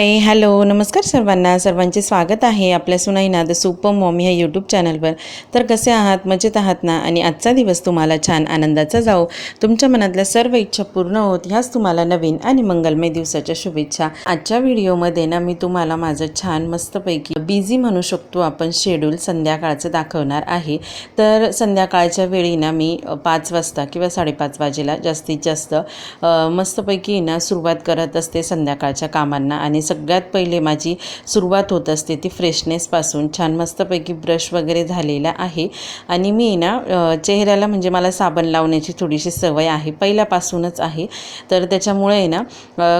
Hello नमस्कार सर्वांना. सर्वांचे स्वागत आहे आपल्या सुनाईना द सुपर मॉम ह्या यूट्यूब चॅनलवर तर कसे आहात? मजेत आहात ना? आणि आजचा दिवस तुम्हाला छान आनंदाचा जाओ तुमच्या मनातल्या सर्व इच्छा पूर्ण होत ह्याच तुम्हाला नवीन आणि मंगलमय दिवसाच्या शुभेच्छा. आजच्या व्हिडिओमध्ये ना मी तुम्हाला माझं छान मस्तपैकी बिझी म्हणू शकतो आपण शेड्यूल संध्याकाळचं दाखवणार आहे. तर संध्याकाळच्या वेळी ना मी पाच वाजता किंवा साडेपाच वाजेला जास्तीत जास्त मस्तपैकी ना सुरुवात करत असते संध्याकाळच्या कामांना आणि सगळ्यात पहिले माझी सुरुवात होत असते ती फ्रेशनेसपासून. छान मस्तपैकी ब्रश वगैरे झालेला आहे. आणि मी ना चेहऱ्याला म्हणजे मला साबण लावण्याची थोडीशी सवय आहे. पहिल्यापासूनच आहे. तर त्याच्यामुळे ना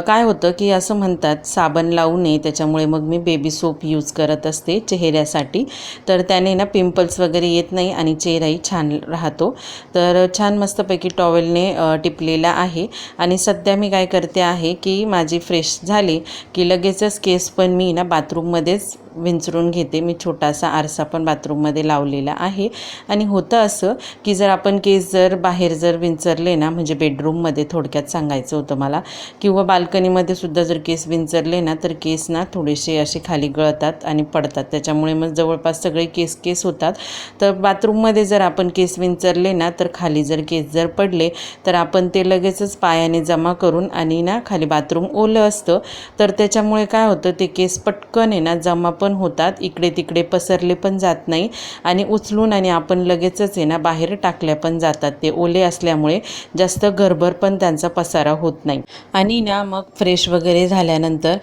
काय होतं की असं म्हणतात साबण लावू नये त्याच्यामुळे मग मी बेबी सोप यूज करत असते चेहऱ्यासाठी. तर त्याने ना पिंपल्स वगैरे येत नाही आणि चेहराही छान राहतो. तर छान मस्तपैकी टॉवेलने टिपलेला आहे. आणि सध्या मी काय करते आहे की माझी फ्रेश झाली की लगेचच केस पण मी ना बाथरूममध्येच विंचरून घेते. मी छोटासा आरसा पण बाथरूममध्ये लावलेला आहे. आणि होतं असं की जर आपण केस जर बाहेर जर विंचरले ना म्हणजे बेडरूममध्ये थोडक्यात सांगायचं होतं मला किंवा बाल्कनीमध्ये सुद्धा जर केस विंचरले ना तर केस ना थोडेसे असे खाली गळतात आणि पडतात. त्याच्यामुळे मग जवळपास सगळे केस केस होतात. तर बाथरूममध्ये जर आपण केस विंचरले ना तर खाली जर केस जर पडले तर आपण ते लगेचच पायाने जमा करून आणि ना खाली बाथरूम ओलं असतं. तर त्याच्यामुळे काय होतं ते केस पटकन आहे ना जमा पण होतात. इकडे तिकडे पसरले पण जात नाही. आणि उचलून आणि आपण लगेचच आहे ना बाहेर टाकल्या पण जातात. ते ओले असल्यामुळे जास्त घरभर पण त्यांचा पसारा होत नाही. आणि ना मग फ्रेश वगैरे झाल्यानंतर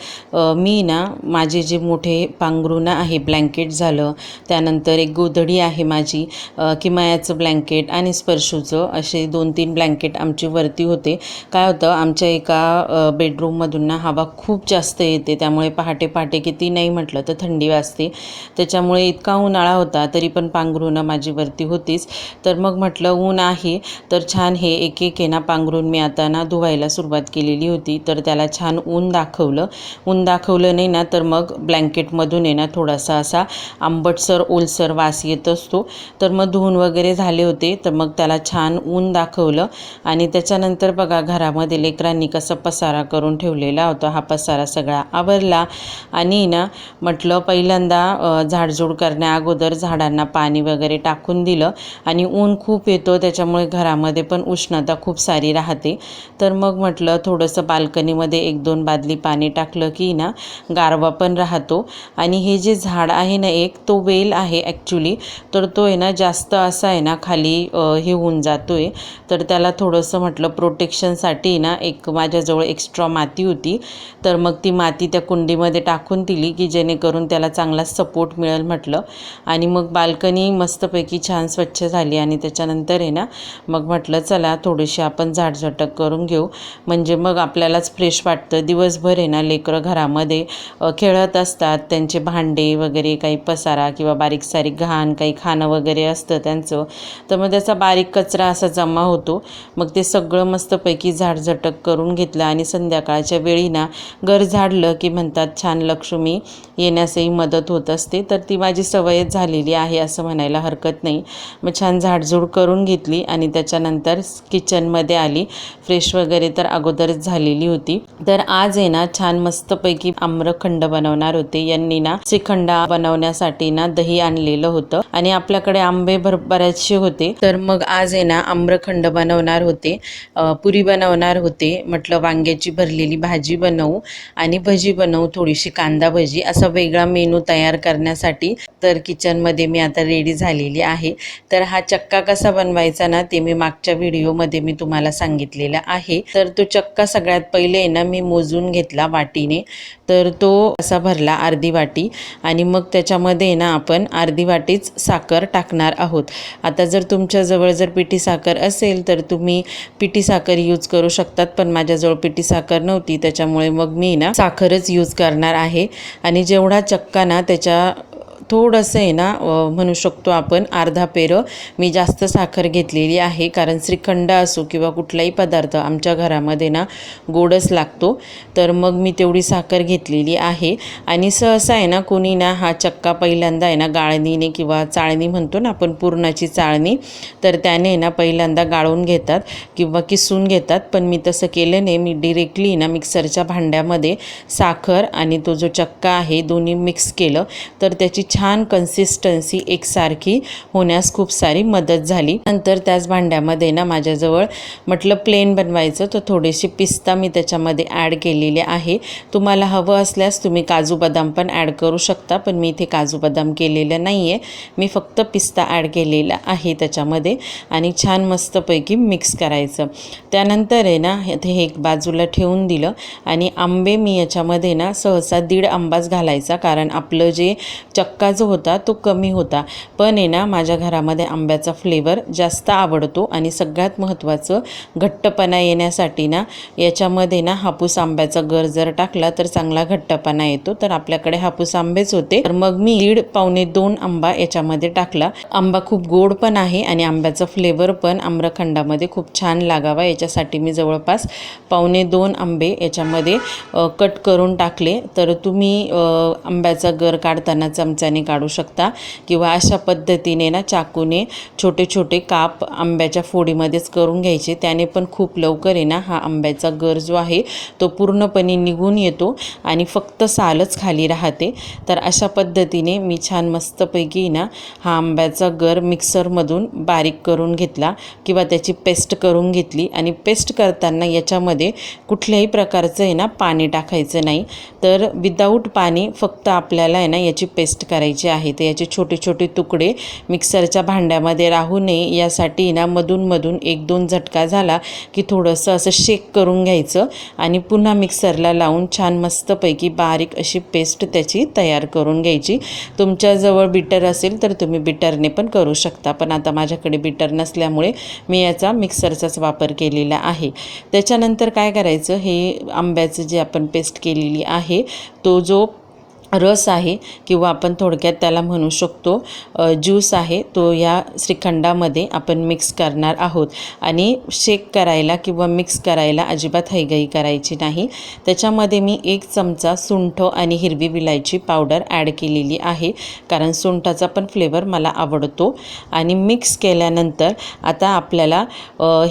मी ना माझे जे मोठे पांघरुणं आहे ब्लँकेट झालं. त्यानंतर एक गोधडी आहे माझी किमायाचं ब्लँकेट आणि स्पर्शूचं. असे दोन तीन ब्लँकेट आमची वरती होते. काय होतं आमच्या एका बेडरूममधून ना हवा खूप जास्त येत येते त्यामुळे पहाटे पहाटे किती नाही म्हटलं तर थंडी वाजते. त्याच्यामुळे इतका उन्हाळा होता तरी पण पांघरुणं माझी वरती होतीच. तर मग म्हटलं ऊन आहे तर छान हे एक एक आहे ना पांघरून मी आता ना धुवायला सुरुवात केलेली होती. तर त्याला छान ऊन दाखवलं. ऊन दाखवलं नाही ना तर मग ब्लँकेटमधून आहे ना थोडासा असा आंबटसर ओलसर वास येत असतो. तर मग धुवून वगैरे झाले होते तर मग त्याला छान ऊन दाखवलं. आणि त्याच्यानंतर बघा घरामध्ये लेकरांनी कसा पसारा करून ठेवलेला होता हा पसारा सगळा आवरला. आणि ना म्हटलं पहिल्यांदा झाडझूड करण्या अगोदर झाडांना पाणी वगैरे टाकून दिलं. आणि ऊन खूप येतो त्याच्यामुळे घरामध्ये पण उष्णता खूप सारी राहते. तर मग म्हटलं थोडंसं बाल्कनीमध्ये एक दोन बादली पाणी टाकलं की ना गारवा पण राहतो. आणि हे जे झाड आहे ना एक तो वेल आहे ॲक्च्युली तर तो आहे ना जास्त असा आहे ना खाली हे होऊन जातो आहे तर त्याला थोडंसं म्हटलं प्रोटेक्शनसाठी ना एक माझ्याजवळ एक्स्ट्रा माती होती. तर मग ती माती त्या कुंडीमध्ये टाकून दिली की जेणेकरून त्याला चांगला सपोर्ट मिळेल म्हटलं. आणि मग बाल्कनी मस्तपैकी छान स्वच्छ झाली आणि त्याच्यानंतर आहे ना मग म्हटलं चला थोडीशी आपण झाडझटक करून घेऊ. म्हणजे मग आपल्यालाच फ्रेश वाटतं. दिवसभर आहे ना लेकरं घरामध्ये खेळत असतात. त्यांचे भांडे वगैरे काही पसारा किंवा बारीक सारीक घाण काही खाणं वगैरे असतं त्यांचं. तर मग त्याचा बारीक कचरा असा जमा होतो. मग ते सगळं मस्तपैकी झाडझटक करून घेतलं आणि संध्याकाळच्या वेळी ना घर झाड झाडलं की म्हणतात छान लक्ष्मी येण्यासही मदत होत असते. तर ती माझी सवयच झालेली आहे असं म्हणायला हरकत नाही. मग छान झाडझूड करून घेतली आणि त्याच्यानंतर किचनमध्ये आली. फ्रेश वगैरे तर अगोदरच झालेली होती. तर आज आहे ना छान मस्तपैकी आम्रखंड बनवणार होते. यांनी ना श्रीखंडा बनवण्यासाठी ना दही आणलेलं होतं आणि आपल्याकडे आंबे भर बऱ्याचशे होते. तर मग आज आहे ना आम्रखंड बनवणार होते. पुरी बनवणार होते. म्हटलं वांग्याची भरलेली भाजी बनवू आणि भजी बनवू थोडीशी कांदा भजी असा वेगळा मेनू तयार करण्यासाठी तर किचनमध्ये मी आता रेडी झालेली आहे. तर हा चक्का कसा बनवायचा ना ते मी मागच्या व्हिडिओमध्ये मी तुम्हाला सांगितलेला आहे. तर तो चक्का सगळ्यात पहिले आहे ना मी मोजून घेतला वाटीने. तर तो असा भरला अर्धी वाटी आणि मग त्याच्यामध्ये ना आपण अर्धी वाटीच साखर टाकणार आहोत. आता जर तुमच्याजवळ जर पिठी साखर असेल तर तुम्ही पिठी साखर यूज करू शकतात पण माझ्याजवळ पिठी साखर नव्हती त्याच्यामुळे मग मी ना साखर खरंच यूज करणार आहे. आणि जेवढा चक्का ना त्याच्या थोडंसं आहे ना म्हणू शकतो आपण अर्धा पेरं मी जास्त साखर घेतलेली आहे. कारण श्रीखंड असो किंवा कुठलाही पदार्थ आमच्या घरामध्ये ना गोडच लागतो. तर मग मी तेवढी साखर घेतलेली आहे. आणि सहसा आहे ना कोणी ना हा चक्का पहिल्यांदा आहे ना गाळणीने किंवा चाळणी म्हणतो ना आपण पुरणाची चाळणी तर त्याने ना पहिल्यांदा गाळून घेतात किंवा किसून घेतात. पण मी तसं केलं नाही. मी डिरेक्टली ना मिक्सरच्या भांड्यामध्ये साखर आणि तो जो चक्का आहे दोन्ही मिक्स केलं. तर त्याची छान कन्सिस्टन्सी एकसारखी होण्यास खूप सारी मदत झाली. नंतर त्याच भांड्यामध्ये ना माझ्याजवळ म्हटलं प्लेन बनवायचं तर थोडेसे पिस्ता मी त्याच्यामध्ये ॲड केलेले आहे. तुम्हाला हवं असल्यास तुम्ही काजू बदाम पण ॲड करू शकता पण मी इथे काजू बदाम केलेलं नाही आहे मी फक्त पिस्ता ॲड केलेला आहे त्याच्यामध्ये आणि छान मस्तपैकी मिक्स करायचं. त्यानंतर आहे ना इथे हे एक बाजूला ठेवून दिलं आणि आंबे मी याच्यामध्ये ना सहसा दीड आंबाच घालायचा कारण आपलं जे चक जो होता तो कमी होता. पण आहे ना माझ्या घरामध्ये आंब्याचा फ्लेवर जास्त आवडतो आणि सगळ्यात महत्त्वाचं घट्टपणा येण्यासाठी ना याच्यामध्ये ना हापूस आंब्याचा गर जर टाकला तर चांगला घट्टपणा येतो. तर आपल्याकडे हापूस आंबेच होते. तर मग मी दीड पावणे दोन आंबा याच्यामध्ये टाकला. आंबा खूप गोड पण आहे आणि आंब्याचा फ्लेवर पण आम्रखंडामध्ये खूप छान लागावा. याच्यासाठी मी जवळपास पावणे दोन आंबे याच्यामध्ये कट करून टाकले. तर तुम्ही आंब्याचा गर काढताना चमचा चमच्याने काढू शकता किंवा अशा पद्धतीने ना चाकूने छोटे छोटे काप आंब्याच्या फोडीमध्येच करून घ्यायचे. त्याने पण खूप लवकर आहे ना हा आंब्याचा गर जो आहे तो पूर्णपणे निघून येतो आणि फक्त सालच खाली राहते. तर अशा पद्धतीने मी छान मस्तपैकी ना हा आंब्याचा गर मिक्सरमधून बारीक करून घेतला किंवा त्याची पेस्ट करून घेतली आणि पेस्ट करताना याच्यामध्ये कुठल्याही प्रकारचं आहे ना पाणी टाकायचं नाही. तर विदाऊट पाणी फक्त आपल्याला आहे ना याची पेस्ट करायची आहे. तर याचे छोटे छोटे तुकडे मिक्सरच्या भांड्यामध्ये राहू नये. यासाठी ना मधून मधून एक दोन झटका झाला की थोडंसं असं शेक करून घ्यायचं आणि पुन्हा मिक्सरला लावून छान मस्तपैकी बारीक अशी पेस्ट त्याची तयार करून घ्यायची. तुमच्याजवळ बिटर असेल तर तुम्ही बिटरने पण करू शकता. पण आता माझ्याकडे बिटर नसल्यामुळे मी याचा मिक्सरचाच वापर केलेला आहे. त्याच्यानंतर काय करायचं? हे आंब्याचं जे आपण पेस्ट केलेली आहे तो जो रस आहे किंवा आपण थोडक्यात त्याला म्हणू शकतो ज्यूस आहे तो या श्रीखंडामध्ये आपण मिक्स करणार आहोत. आणि शेक करायला किंवा मिक्स करायला अजिबात हैगई करायची नाही. त्याच्यामध्ये मी एक चमचा सुंठ आणि हिरवी विलायची पावडर ॲड केलेली आहे कारण सुंठाचा पण फ्लेवर मला आवडतो. आणि मिक्स केल्यानंतर आता आपल्याला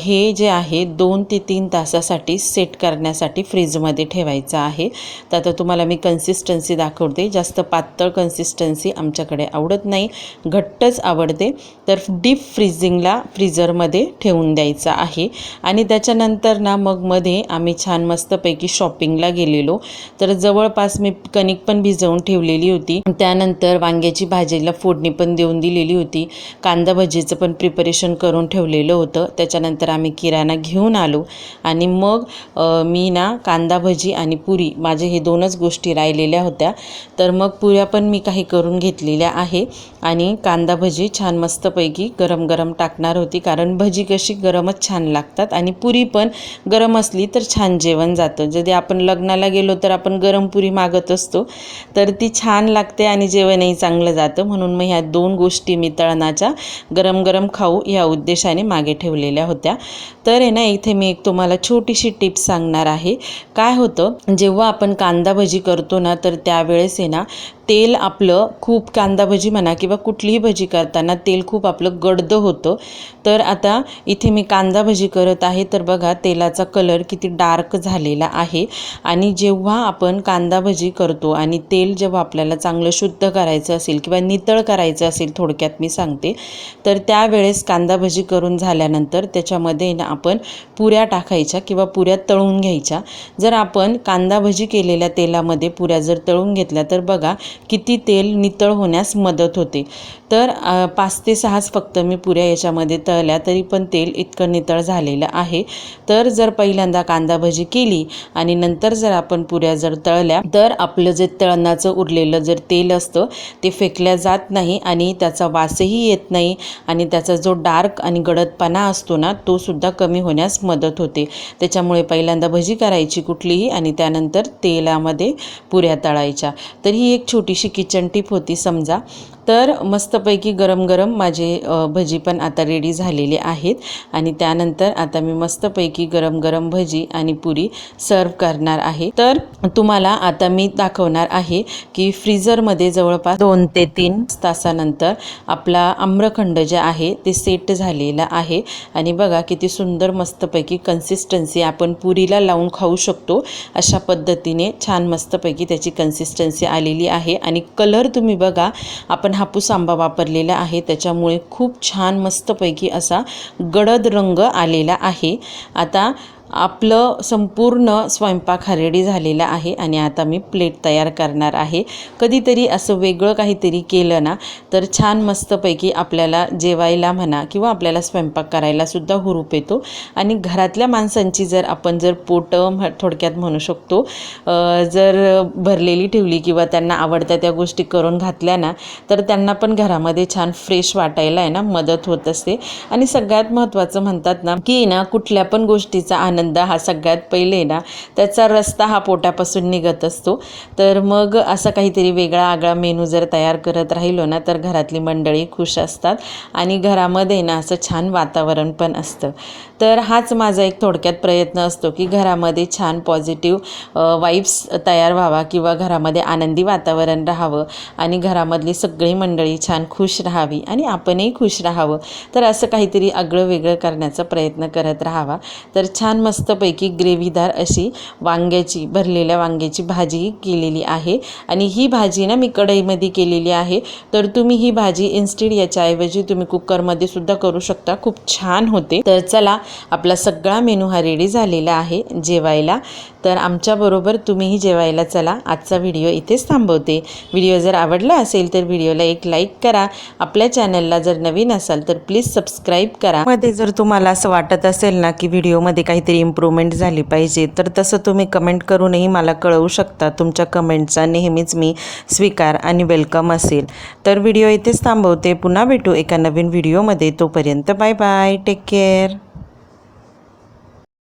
हे जे आहे दोन ते तीन तासासाठी सेट करण्यासाठी फ्रीजमध्ये ठेवायचं आहे. तर आता तुम्हाला मी कन्सिस्टन्सी दाखवते जास्त पातळ कन्सिस्टन्सी आमच्याकडे आवडत नाही. घट्टच आवडते. तर डीप फ्रीजिंगला फ्रीजरमध्ये ठेवून द्यायचा आहे. आणि त्याच्यानंतर ना मग मध्ये आम्ही छान मस्तपैकी शॉपिंगला गेलेलो. तर जवळपास मी कणिक पण भिजवून ठेवलेली होती. त्यानंतर वांग्याची भाजीला फोडणी पण देऊन दिलेली होती. कांदा भजीचं पण प्रिपरेशन करून ठेवलेलं होतं. त्याच्यानंतर आम्ही किराणा घेऊन आलो. आणि मग मी ना कांदा भजी आणि पुरी माझे हे दोनच गोष्टी राहिलेल्या होत्या. तर मग पुऱ्या पण मी काही करून घेतलेल्या आहे. आणि कांदा भजी छान मस्तपैकी गरम गरम टाकणार होती कारण भजी कशी गरमच छान लागतात आणि पुरी पण गरम असली तर छान जेवण जातं. जरी आपण लग्नाला गेलो तर आपण गरम पुरी मागत असतो तर ती छान लागते आणि जेवणही चांगलं जातं. म्हणून मग ह्या दोन गोष्टी मी तळणाच्या गरम गरम खाऊ ह्या उद्देशाने मागे ठेवलेल्या होत्या. तर आहे ना इथे मी एक तुम्हाला छोटीशी टिप सांगणार आहे. काय होतं जेव्हा आपण कांदा भजी करतो ना तर त्यावेळेस आहे ना तेल आपलं खूप कांदा भजी म्हणा किंवा कुठलीही भजी करताना तेल खूप आपलं गडद होतं. तर आता इथे मी कांदा भजी करत आहे. तर बघा तेलाचा कलर किती डार्क झालेला आहे. आणि जेव्हा आपण कांदा भजी करतो आणि तेल जेव्हा आपल्याला चांगलं शुद्ध करायचं असेल किंवा नितळ करायचं असेल थोडक्यात मी सांगते. तर त्यावेळेस कांदा भजी करून झाल्यानंतर त्याच्यामध्ये ना आपण पुऱ्या टाकायच्या किंवा पुऱ्या तळून घ्यायच्या. जर आपण कांदा भजी केलेल्या तेलामध्ये पुऱ्या जर तळून घेतल्या तर बघा किती तेल नितळ होण्यास मदत होते. तर पाच ते सहाच फक्त मी पुऱ्या याच्यामध्ये तळल्या तरी पण तेल इतकं नितळ झालेलं आहे. तर जर पहिल्यांदा कांदा भजी केली आणि नंतर जर आपण पुऱ्या जर तळल्या तर आपलं जे तळणाचं उरलेलं जर तेल असतं ते फेकल्या जात नाही आणि त्याचा वासही येत नाही आणि त्याचा जो डार्क आणि गडदपणा असतो ना तो सुद्धा कमी होण्यास मदत होते. त्याच्यामुळे पहिल्यांदा भजी करायची कुठलीही आणि त्यानंतर तेलामध्ये पुऱ्या तळायच्या. तर ही एक छोटी छोटीशी किचन टिप होती समजा. तर मस्तपैकी गरम गरम माझे भजी पण आता रेडी झालेले आहेत. आणि त्यानंतर आता मी मस्तपैकी गरम गरम भजी आणि पुरी सर्व करणार आहे. तर तुम्हाला आता मी दाखवणार आहे की फ्रीझरमध्ये जवळपास दोन ते तीन तासानंतर आपला आम्रखंड जे आहे ते सेट झालेला आहे. आणि बघा किती सुंदर मस्तपैकी कन्सिस्टन्सी आपण पुरीला लावून खाऊ शकतो. अशा पद्धतीने छान मस्तपैकी त्याची कन्सिस्टन्सी आलेली आहे. आणि कलर तुम्ही बघा आपण हापूस आंबा वापरलेला आहे. त्याच्यामुळे खूप छान मस्तपैकी असा गडद रंग आलेला आहे. आता आपलं संपूर्ण स्वयंपाक हा रेडी झालेला आहे आणि आता मी प्लेट तयार करणार आहे. कधीतरी असं वेगळं काहीतरी केलं ना तर छान मस्तपैकी आपल्याला जेवायला म्हणा किंवा आपल्याला स्वयंपाक करायलासुद्धा हुरूप येतो. आणि घरातल्या माणसांची जर आपण जर पोटं म्ह- थोडक्यात म्हणू शकतो जर भरलेली ठेवली किंवा त्यांना आवडत्या त्या गोष्टी करून घातल्या ना तर त्यांना पण घरामध्ये छान फ्रेश वाटायला आहे ना मदत होत असते. आणि सगळ्यात महत्त्वाचं म्हणतात ना की ना कुठल्या पण गोष्टीचा आनंद हा सगळ्यात पहिले ना त्याचा रस्ता हा पोटापासून निघत असतो. तर मग असा काहीतरी वेगळा आगळा मेनू जर तयार करत राहिलो ना तर घरातली मंडळी खुश असतात आणि घरामध्ये ना असं छान वातावरण पण असतं. तर हाच माझा एक थोडक्यात प्रयत्न असतो की घरामध्ये छान पॉझिटिव्ह वाईब्स तयार व्हावा किंवा घरामध्ये आनंदी वातावरण राहावं आणि घरामधली सगळी मंडळी छान खुश राहावी आणि आपणही खुश राहावं. तर असं काहीतरी आगळं वेगळं करण्याचा प्रयत्न करत राहावा. तर छान मस्तपैकी ग्रेव्हीदार अशी वांग्याची भरलेल्या वांग्याची भाजी केलेली आहे. आणि ही भाजी ना मी कढईमध्ये केलेली आहे. तर तुम्ही ही भाजी इन्स्टेड याच्याऐवजी तुम्ही कुकरमध्ये सुद्धा करू शकता. खूप छान होते. तर चला आपला सगळा मेनू हा रेडी झालेला आहे जेवायला. तर आमच्याबरोबर तुम्हीही जेवायला चला. आजचा व्हिडिओ इथेच थांबवते. व्हिडिओ जर आवडला असेल तर व्हिडिओला एक लाईक करा. आपल्या चॅनलला जर नवीन असाल तर प्लीज सबस्क्राईब करा. मध्ये जर तुम्हाला असं वाटत असेल ना की व्हिडिओमध्ये काहीतरी काहीतरी इम्प्रूव्हमेंट झाली पाहिजे. तर तसं तुम्ही कमेंट करूनही मला कळवू शकता. तुमच्या कमेंटचा नेहमीच मी स्वीकार आणि वेलकम असेल. तर व्हिडिओ इथेच थांबवते. पुन्हा भेटू एका नवीन व्हिडिओमध्ये तोपर्यंत बाय बाय टेक केअर